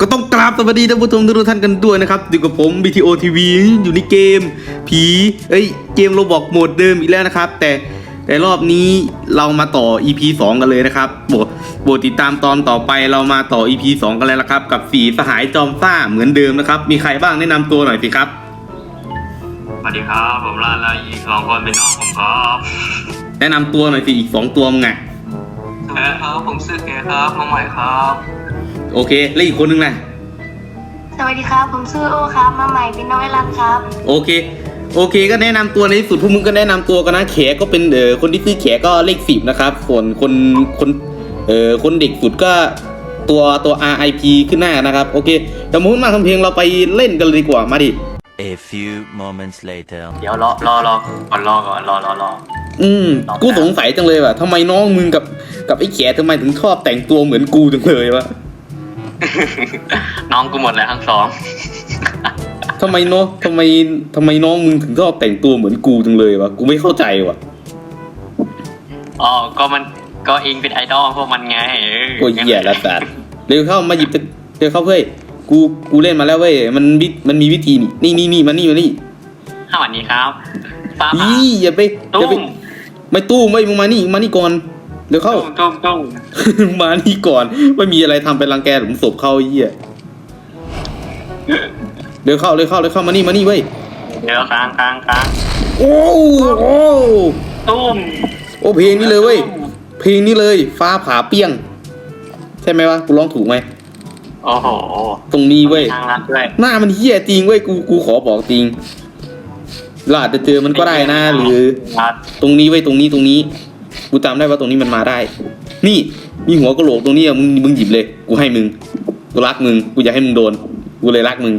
ก็ต้องกราบสวัสดีท่านผู้ชมทุกท่านกันด้วยนะครับอยู่กับผม BTO TV อยู่ในเกม ผีเอ้ยเกมโรบอกโหมดเดิมอีกแล้วนะครับ แต่แต่รอบนี้เรามาต่อ EP 2 กันเลยนะครับโบโบติดตามตอนต่อไปเรามาต่อ EP 2 กันเลยละครับ กับสีสหายจอมซ่าเหมือนเดิมนะครับ มีใครบ้างแนะนำตัวหน่อยสิครับ สวัสดีครับ ผมลานและอีกสองคนเป็นน้องผมครับแนะนำตัวหน่อยสิอีก 2 ตัวมึงไงสวัสดีครับผมชื่อเกครับมาใหม่ครับ โอเค แล้วอีกคนนึงนะสวัสดีครับ ผมชื่อโอครับ มาใหม่เป็นน้องไอรันครับ โอเค โอเค ก็แนะนำตัวในที่สุดพวกมึงก็แนะนำตัวกันนะแขก็เป็นเออคนที่ชื่อแขก็เลขสิบนะครับ ส่วนคนคนเออคนเด็กสุดก็ตัวตัว RIP ขึ้นหน้านะครับ โอเคแต่มาพูดมากทำเพลงเราไปเล่นกันเลยดีกว่ามาดิ A few moments later. เดี๋ยวรอรอรอก่อนรอก่อนรอรอรออืมกูสงสัยจังเลยว่ะทำไมน้องมึงกับกับไอ้แขทำไมถึงชอบแต่งตัวเหมือนกูจังเลยวะ น้องกูหมดแล้วทั้งสองทำไมเนาะทำไมทำไมน้องมึงถึงชอบแต่งตัวเหมือนกูจังเลยวะกูไม่เข้าใจว่ะอ๋อก็มันก็เองเป็นไอดอลพวกมันไงเออกูเหี้ยละสัตว์เร็วเข้ามาหยิบตะเร็วเข้าเพื่อยกูกูเล่นมาแล้วเว้ยมันวิมันมีวิธีนี่นี่นี่นี่มานี่มานี่สวัสดีครับป้าอีอย่าไปอตุ้ย่าไปมไม่ตู้ไม่มึงมานี่มานี่ก่อน เร็วเข้าตุ้มตุ้มตุ้มมานี่ก่อน ไม่มีอะไรทำไปรังแกหลุมศพเข้าไอ้เหี้ยเร็วเข้าเร็วเข้าเร็วเข้ามานี่มานี่เว้ยเดี๋ยวค้างค้างค้างโอ้โอ้ตุ้มโอ้เพลงนี้เลยเว้ยเพลงนี้เลย ฟ้าผ่าเปี้ยง ใช่ไหมวะกูร้องถูกไหมโอ้โหตรงนี้เว้ย ทางรัดด้วยหน้ามันเหี้ยจริงเว้ยกูกูขอบอกจริงเราอาจจะเจอมันก็ได้นะ หรือรัดตรงนี้ไว้ยตรงนี้ตรงนี้ กูจำได้ว่าตรงนี้มันมาได้ นี่มีหัวกะโหลกตรงนี้อะมึงมึงหยิบเลย กูให้มึง กูรักมึง กูอยากให้มึงโดน กูเลยรักมึง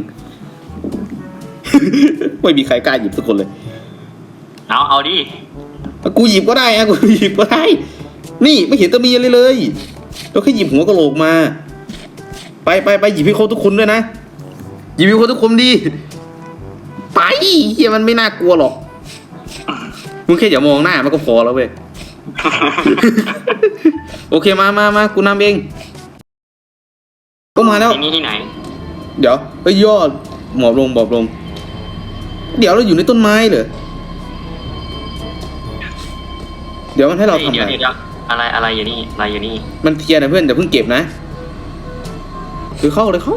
ไม่มีใครกล้าหยิบสักคนเลย เอาเอาดิ กูหยิบก็ได้อะกูหยิบก็ได้ นี่ไม่เห็นจะมีอะไรเลยเราแค่หยิบหัวกะโหลกมา ไปไปไปหยิบให้ครบทุกคนด้วยนะ หยิบให้ครบทุกคนดี ไปเฮียมันไม่น่ากลัวหรอก มึงแค่อย่ามองหน้ามันก็พอแล้วเว้ย โอเคมามามากูนำเองก็มาแล้วที่นี่ที่ไหน เดี๋ยวเอ้ยยอดหมอบลงหมอบลง เดี๋ยวเราอยู่ในต้นไม้เหรอเดี๋ยวมันให้เราทำเดี๋อะยวไรเดี๋ยวอะไรอะไรอยู่นี่อะไรอยู่นี่ มันเทียร์นะเพื่อนอย่าเพิ่งเก็บนะคือเข้าเลยเข้า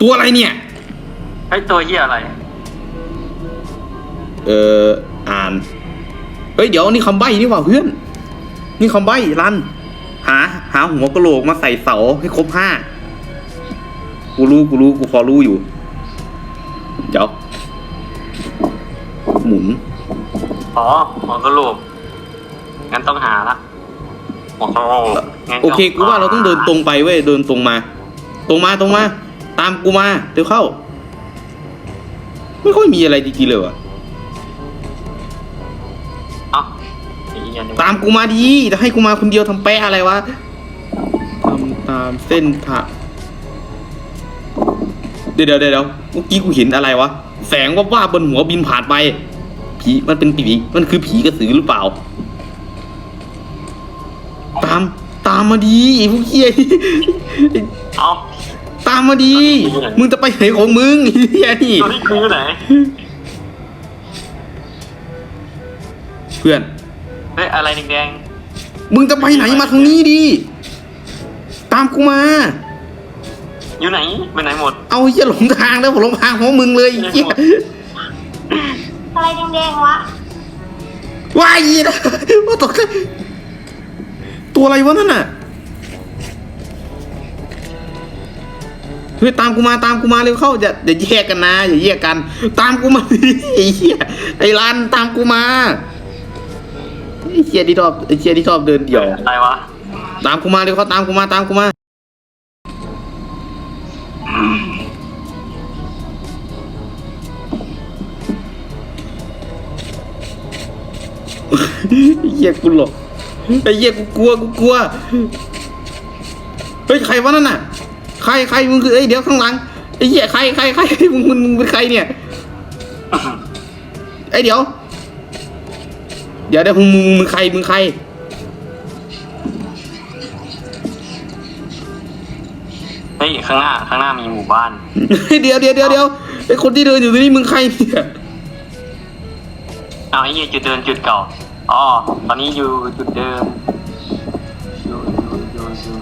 ตัวอะไรเนี่ย ไอ้ยตัวเหี้ยอะไร เอออ่าน เฮ้ยเดี๋ยวนี่คำใบ้นี่หว่าเพื่อน นี่คำใบ้รัน หา หาหัวกะโหลกมาใส่เสาให้ครบห้ากูรู้กูรู้กูพอรู้อยู่ เดี๋ยว หมุน อ๋อหัวกะโหลกงั้นต้องหาละหัวกะโหลกงั้นโอเคกูว่าเราต้องเดินตรงไปเว้ยเดินตรงมา ตรงมาตรงมา ตามกูมาเดี๋ยวเข้า ไม่ค่อยมีอะไรดีๆเลยว่ะ ไอ้เหี้ยนี่ตามกูมาดีจะให้กูมาคนเดียวทำแปะอะไรวะทำตามเส้นทางเดี๋ยวเดี๋ยวเดี๋ยวเมื่อกี้กูเห็นอะไรวะ แสงว่าว่าบบนหัวบินผ่านไป ผีมันเป็นผีมันคือผีกระสือหรือเปล่า ตามตามมาดีไอ้พวกเฮียเอ้าตามมาดี มึงจะไปไหนของมึงไอ้เฮียนี่ตัวนี้คือไหน เพื่อน เฮ้ยอะไรแดงมึงจะไปไหนมาทางนี้ดีตามกูมา ๆอยู่ไหนไปไหนหมด เอาเฮียหลงทางแล้วผมหลงทางของมึงเลยไอ้เฮียอะไรแดงๆวะว้ายนะว่าตกใจตัวอะไรวะนั่นน่ะ เฮ้ยตามกูมาตามกูมาเร็วเข้าอย่าอย่าแยกกันนะอย่าแยกกัน ตามกูมาไอ้เหี้ยไอ้รันตามกูมา ไอ้เหี้ยที่ชอบไอ้เหี้ยที่ชอบเดินเดี่ยว อะไรวะตามกูมาเร็วเขาตามกูมาตามกูมา ไอ้เหี้ยกูหลบไอ้เหี้ยกูกลัวกูกลัวเฮ้ยใครวะนั่นน่ะ ใครใครมึงคือเอ้ยเดี๋ยวข้างหลังไอ้เหี้ยใครใครใครมึงมึงมึงเป็นใครเนี่ยไอ้ยเดี๋ยว เดี๋ยวเดี๋ยวมึงมึงมึงใครมึงใคร เฮ้ยข้างหน้าข้างหน้ามีหมู่บ้าน เดี๋ยวเดี๋ยวเดี๋ยวเดี๋ยวไอคนที่เดินอยู่ตรงนี้มึงใครเนี่ยเอาไอ้เหี้ยจุดเดินจุดเก่าอ๋อตอนนี้อยู่จุดเดิมอยู่อยู่อยู่อยู่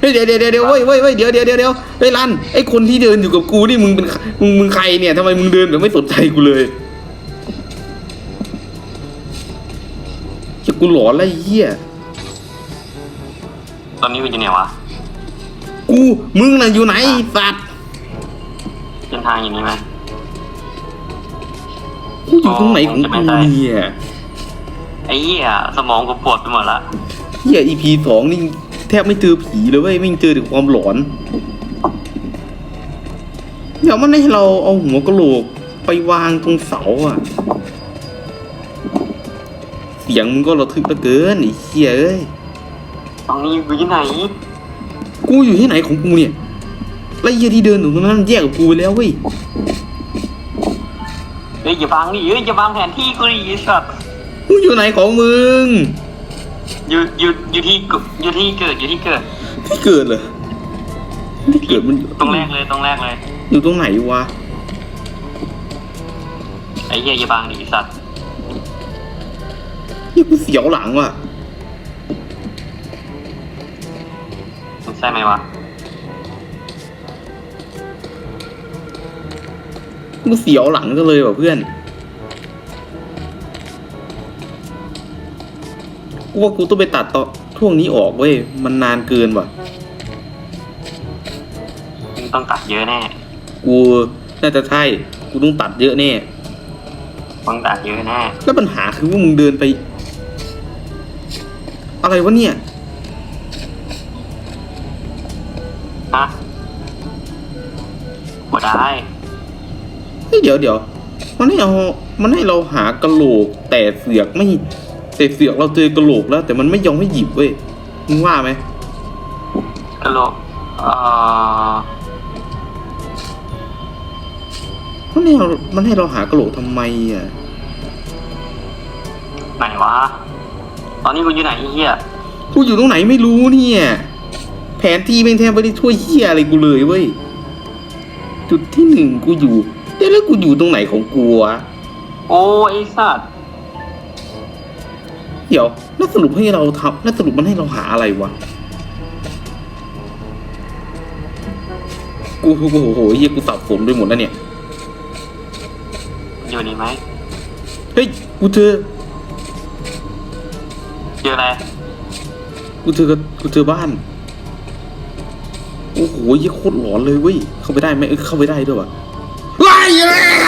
เฮ้ยเดี๋ยวเดี๋ยวเดี๋ยวเดี๋ยวเว้ยเว้ยเว้ยเดี๋ยวเดี๋ยวเดี๋ยวเดี๋ยวเฮ้ยรันไอคนที่เดินอยู่กับกูนี่มึงเป็นมึงมึงใครเนี่ยทำไมมึงเดินแบบไม่สนใจกูเลย กูหลอนอะไรเหี้ยตอนนี้อยู่ที่ไหนวะกูมึงน่ะอยู่ไหนไอ้สัตว์เส้นทางอย่างนี้ไหมกูอยู่ตรงไหนของกูเนี่ยไอ้เหี้ยสมองกูปวดไปหมดละเหี้ย EP สองนี่แทบไม่เจอผีเลยเว้ยไม่งเจอแต่ความหลอนเดี๋ยวมันให้เราเอาหัวกะโหลกไปวางตรงเสาอะ เสียงมึงก็ระทึกเหลือเกินไอ้เหี้ยเอ้ยตรงนี้อยู่ที่ไหนกูอยู่ที่ไหนของกูเนี่ยแล้วไอ้เหี้ยที่เดินอยู่ตรงนั้นแยกกับกูไปแล้วเว้ยเฮ้ยอย่าบังดิเฮ้ยอย่าบังแผนที่กูดิไอ้สัตว์มึงอยู่ไหนของมึงอยู่อยู่อยู่ที่กุอยู่ที่เกิดอยู่ที่เกิดที่เกิดเหรอที่เกิดมันตรงแรกเลยตรงแรกเลยอยู่ตรงไหนวะไอ้เหี้ยอย่าบังดิไอ้สัตว์ เหี้ยกูเสียวหลังว่ะมันใช่ไหมวะกูเสียวหลังก็เลยว่ะเพื่อนกูว่ากูต้องไปตัดต่อช่วงนี้ออกเว้ย มันนานเกินว่ะ มึงต้องตัดเยอะแน่ กูน่าจะใช่ กูต้องตัดเยอะแน่ มึงตัดเยอะแน่ แล้วปัญหาคือว่ามึงเดินไป อะไรวะเนี่ย ฮะบ่ได้ เฮ้ยเดี๋ยวเดี๋ยวมันให้เอามันให้เราหากระโหลก แต่เสือกไม่แต่เสือกเราเจอกระโหลกแล้ว แต่มันไม่ยอมให้หยิบเว้ยมึงว่าไหมกะโหลกเอ่อมันให้เรามันให้เราหากระโหลกทำไมอะ ไหนวะ ตอนนี้กูอยู่ไหนไอ้เหี้ยกูอยู่ตรงไหนไม่รู้เนี่ย แผนที่แม่งแทบไม่ได้ช่วยเหี้ยอะไรกูเลยเว้ย จุดที่หนึ่งกูอยู่เดี๋ยวแล้วกูอยู่ตรงไหนของกูวะโอ้ไอ้สัตว์เดี๋ยวแล้วสรุปให้เราทำแล้วสรุปมันให้เราหาอะไรวะ กูกูโอ้โหเฮียกูสับสนไปหมดแล้วเนี่ย อยู่นี่ไหมเฮ้ย กูเจอ เจออะไรกูเจอกูเจอบ้าน โอ้โหเฮียโคตรหลอนเลยเว้ย เข้าไปได้ไหมเอ้ยเข้าไปได้ด้วยวะว้ายอะไรอะไร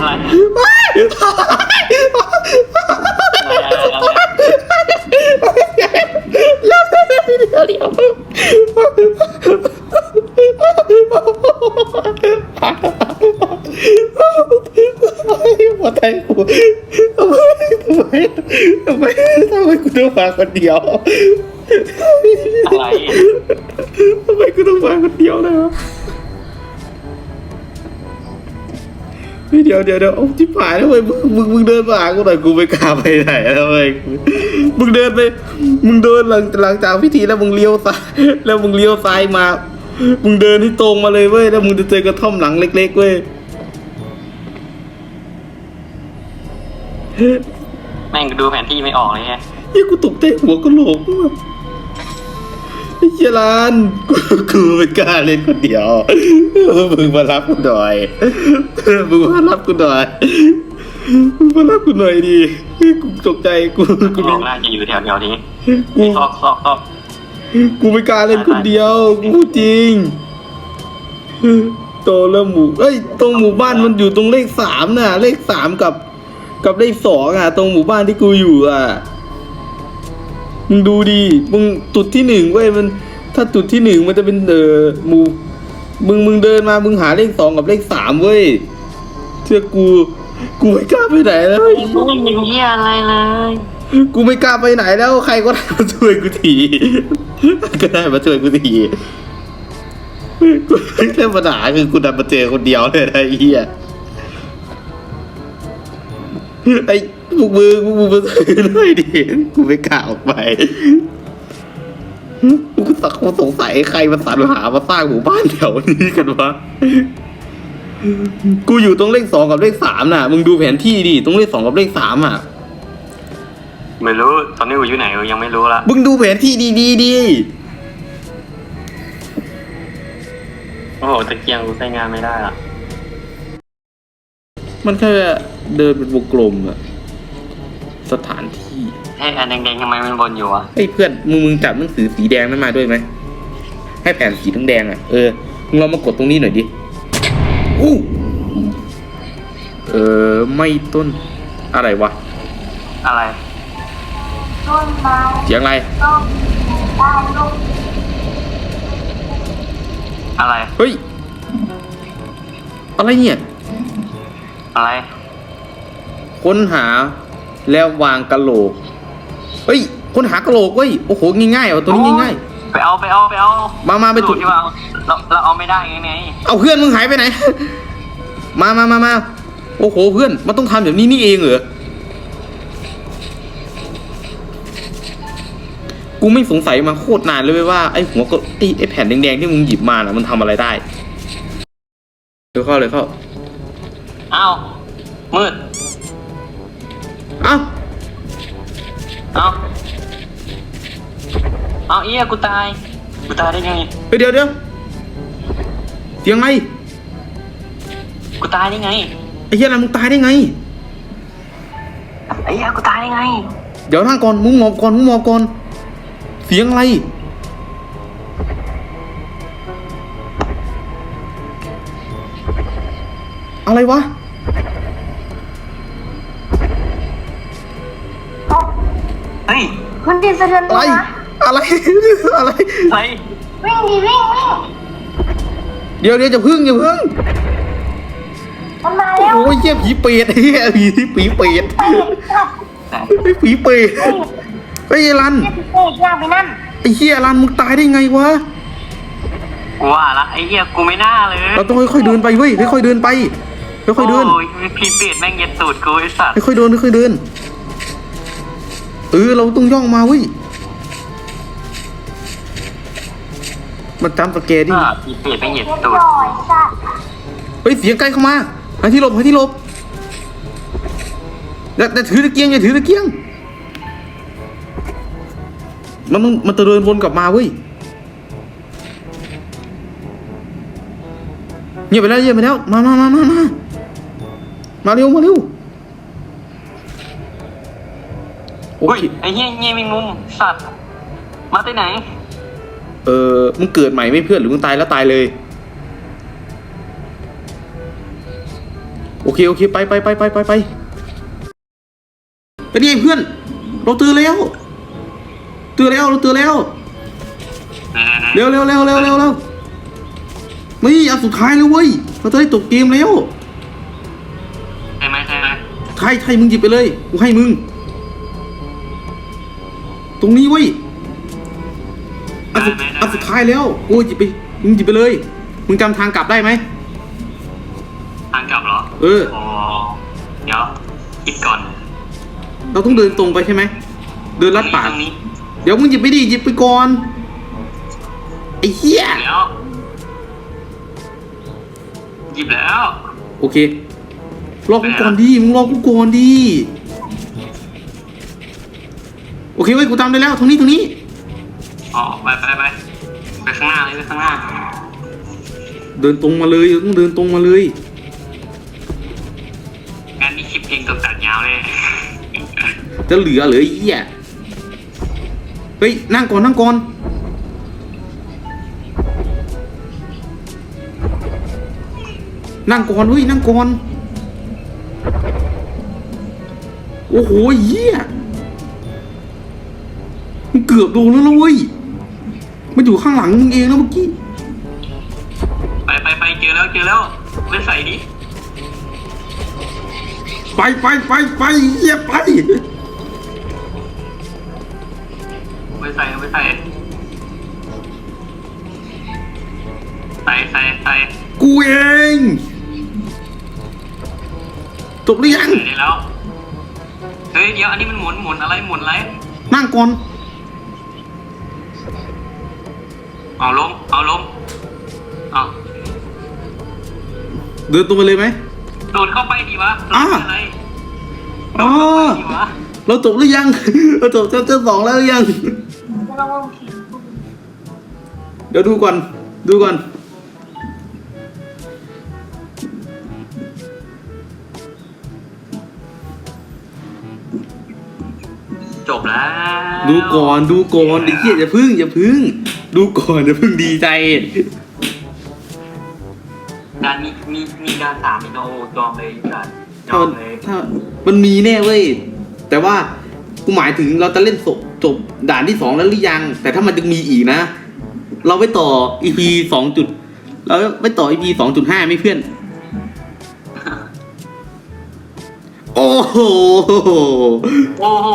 อะไร หัวใจกูทำไมทำไมทำไมทำไมกูต้องมาคนเดียว อะไร ทำไมกูต้องมาคนเดียวเลยวะเฮ้ยเดี๋ยวเดี๋ยวเดี๋ยวเอาที่ผ่านแล้วเว้ยมึงมึงมึงเดินมาหากูหน่อยกูไม่กล้าไปไหนแล้วเว้ยมึงเดินไป มึงเดินหลังหลังจากพิธีแล้วมึงเลี้ยวซ้ายแล้วมึงเลี้ยวซ้ายมา มึงเดินให้ตรงมาเลยเว้ยแล้วมึงจะเจอกระท่อมหลังเล็กๆเว้ย แม่งกูดูแผนที่ไม่ออกเลยไงเฮ้ยกูตกใจหัวกะโหลกว่ะไอ้เจยรานกูกูไม่กล้าเล่นคนเดียวเออมึงมารับกูหน่อยเออมึงมารับกูหน่อยมึงมารับกูหน่อยดิเฮ้ยกูตกใจกูกูมองน่าจะอยู่แถวแถวๆนี้กูซอกซอกซอกกูไม่กล้าเล่นคนเดียวกูพูดจริงโตแล้วหมู่เอ้ยตรงหมู่บ้านมันอยู่ตรงเลขสามน่ะ เลขสามกับ กับเลขสองอะ ตรงหมู่บ้านที่กูอยู่อะ มึงดูดิมึงจุดที่หนึ่งเว้ยมัน ถ้าจุดที่หนึ่งมันจะเป็นเออหมู่มึงมึงเดินมามึงหาเลขสองกับเลขสามเว้ยเชื่อกู กูไม่กล้าไปไหนแล้วไม่มีเหี้ยอะไรเลยกูไม่กล้าไปไหนแล้วใครก็ได้มาช่วยกูทีก็ได้มาช่วยกูทีกูเรื่องปัญหาคือกูดันมาเจอคนเดียวเลยนะไอ้เหี้ย ไอ้พวกมือพวกมือมาช่วยกูหน่อยดิกูไม่กล้าออกไปกูก็สักสงสัยใครมาสรรหามาสร้างหมู่บ้านแถวนี้กันวะกูอยู่ตรงเลขสองกับเลขสามน่ะ มึงดูแผนที่ดิตรงเลขสองกับเลขสามอะ ไม่รู้ ตอนนี้กูอยู่ไหนกูยังไม่รู้ละมึงดูแผนที่ดีๆดีโอ้โหตะเกียงกูใช้งานไม่ได้ละ มันแค่เดินเป็นวงกลมอะสถานที่เฮ้ยอันแดงๆทำไมมันบนอยู่อะไอ้ยเพื่อนมึงมึงจับหนังสือสีแดงนั้นมาด้วยไหมให้แผ่นสีทั้งแดงๆอะเออมึงลองมากดตรงนี้หน่อยดิอู้เออไม่ต้นอะไรวะอะไรต้นไม้เสียงอะไรต้นใต้ร่มอะไรเฮ้ยอะไรเนี่ย อะไร ค้นหาแล้ววางกะโหลก เฮ้ย ค้นหากะโหลกเว้ย โอ้โห ง่ายๆเอาตัวนี้ง่ายไปเอาไปเอาไปเอามามาไปถูถูกกที่ว่าเราเราเอาไม่ได้ไงไงๆเอาเพื่อนมึงหายไปไหน มามามามาโอ้โห เพื่อน มันต้องทำแบบนี้นี่เองเหรอ กูไม่สงสัยมาโคตรนานเลยเว้ยว่าไอ้หัวก็ไอ้ไอ้แผ่นแดงๆที่มึงหยิบมาน่ะมันทำอะไรได้เดี๋ยวเข้าเลยเข้า อ้าวมืดเอ้าเอาเอาเอี้ยกูตายกูตายได้ไงเฮ้ยเดี๋ยวเดี๋ยวเสียงไงกูตายได้ไงไอ้เหี้ยนั่นมึงตายได้ไงไอ้เหี้ยกูตายได้ไง เดี๋ยวนั่งก่อนมึงหมอบก่อนมึงหมอบก่อนเสียงอะไรอะไรวะ เฮ้ยคุณดิสะเทือนอะตัไรวนะอะไร อะไร อะไรวิ่งดิวิ่งวิ่งเดี๋ยวเดี๋ยวจะพึ่งอย่าพึ่ง มันมาแล้วโอ้ยเหี้ยผีเปรตเหี้ยผีผีเปรตไปขับไอ้ผีเปรตไอ้ยไอ้รันเรียกพี่เต้ย่างไปนั่นไอ้เหี้ยรันมึงตายได้ไงวะ กูว่าละไอ้เหี้ยกูไม่น่าเลยเราต้องค่อยๆเดินไปเว้ยค่อยๆเดินไปค่อยๆเดินโอ้ยพี่เปียดแม่งเย็ดตูดกูไอ้สัตว์ค่อยๆเดินค่อยๆเดิน เออเราต้องย่องมาเว้ยมันจำสแกร์ดิอ่าพี่เปียดแม่งเย็ดเรียบตูดร้อยสัตว์เฮ้ยเสียงใกล้เข้ามาหาที่หลบหาที่หลบอย่าอย่าถือตะเกียงอย่าถือตะเกียง มันต้องมันจะเดินวนกลับมาเว้ยเงียบไปแล้วเงียบไปแล้วมามามามามามาเร็วมาเร็ว โออุ้ยเคไอ้เหี้ยเงี้ยมีมุมสัตว์มาที่ไหน เออมึงเกิดใหม่ไหม่เพื่อนหรือมึงตายแล้วตายเลย โอเคโอเคไปไปไปไปไปไปไปดิเพื่อน เราตื่นแล้วตื่นแล้วเราตื่นแล้ว เร็วเร็วเร็วเร็วเร็วเร็วนี่อันสุดท้ายแล้วเว้ยเราจะได้จบเกมแล้วใช่ไหมใช่ไหมไทยไทยมึงหยิบไปเลยกูให้มึง ตรงนี้เว้ยอันสุดอันสุดท้ายแล้วกูหยิบไปมึงหยิบไปเลย มึงจำทางกลับได้ไหมทางกลับเหรอเออโอ้เดี๋ยวคิดก่อน เราต้องเดินตรงไปใช่ไหมเดินลัดป่าตรงนี้เดี๋ยวมึงหยิบไปดิหยิบไปก่อนไอ้เหี้ยหยิบแล้วหยิบแล้ว โอเครอกูก่อนดิมึงรอกูก่อนดิ โอเคเว้ยกูจำได้แล้วตรงนี้ตรงนี้ อ๋อไปไปไปไปข้างหน้าเลยไปข้างหน้าเดินตรงมาเลยต้องเดินตรงมาเลยงานนี้คลิปเพลงตกตัดยาวเลยจะเหลือเหลือไอ้เหี้ยเฮ้ยนั่งก่อนนั่งก่อนนั่งก่อนเฮ้ยนั่งก่อนโอ้โหเหี้ยมึงเกือบโดนแล้วนะเว้ย มันอยู่ข้างหลังมึงเองแล้วเมื่อกี้ ไปไปไปเจอแล้วเจอแล้วเล่นใส่ดิไปไปไปไปเหี้ยไปไปใส่ไปใส่ใส่ใส่ใส่กูเองจบหรือยัง ใส่ได้แล้วเฮ้ยเดี๋ยวอันนี้มันหมุนหมุนอะไรหมุนอะไรนั่งก่อน เอาล้ม เอาล้มเอาเดินตรงไปเลยไหมโดดเข้าไปดีวะอะอะไรโดอ๋อดเข้าไปดีวะเราจบหรือยัง เราจบเจ้าเจ้าสองแล้วหรือยังไม่ต้องว่าผิดเดี๋ยวดูก่อน ดูก่อน จบแล้ว ดูก่อน ดูก่อนไอ้เหี้ยอย่าพึ่ง อย่าพึ่ง ดูก่อนอย่าพึ่งดีใจ การมีมีมีการสามอีกนะโอ้ยอมเลยการยถ้าอมัมนเลยถ้ามันมีแน่เว้ย แต่ว่ากูหมายถึงเราจะเล่นจบจบด่านที่สองแล้วหรือยัง แต่ถ้ามันจะมีอีกนะ เราไปต่อ EP สองจุดเราไปต่อ EP สองจุดห้าไม่เพื่อน โอ้โห โอ้โห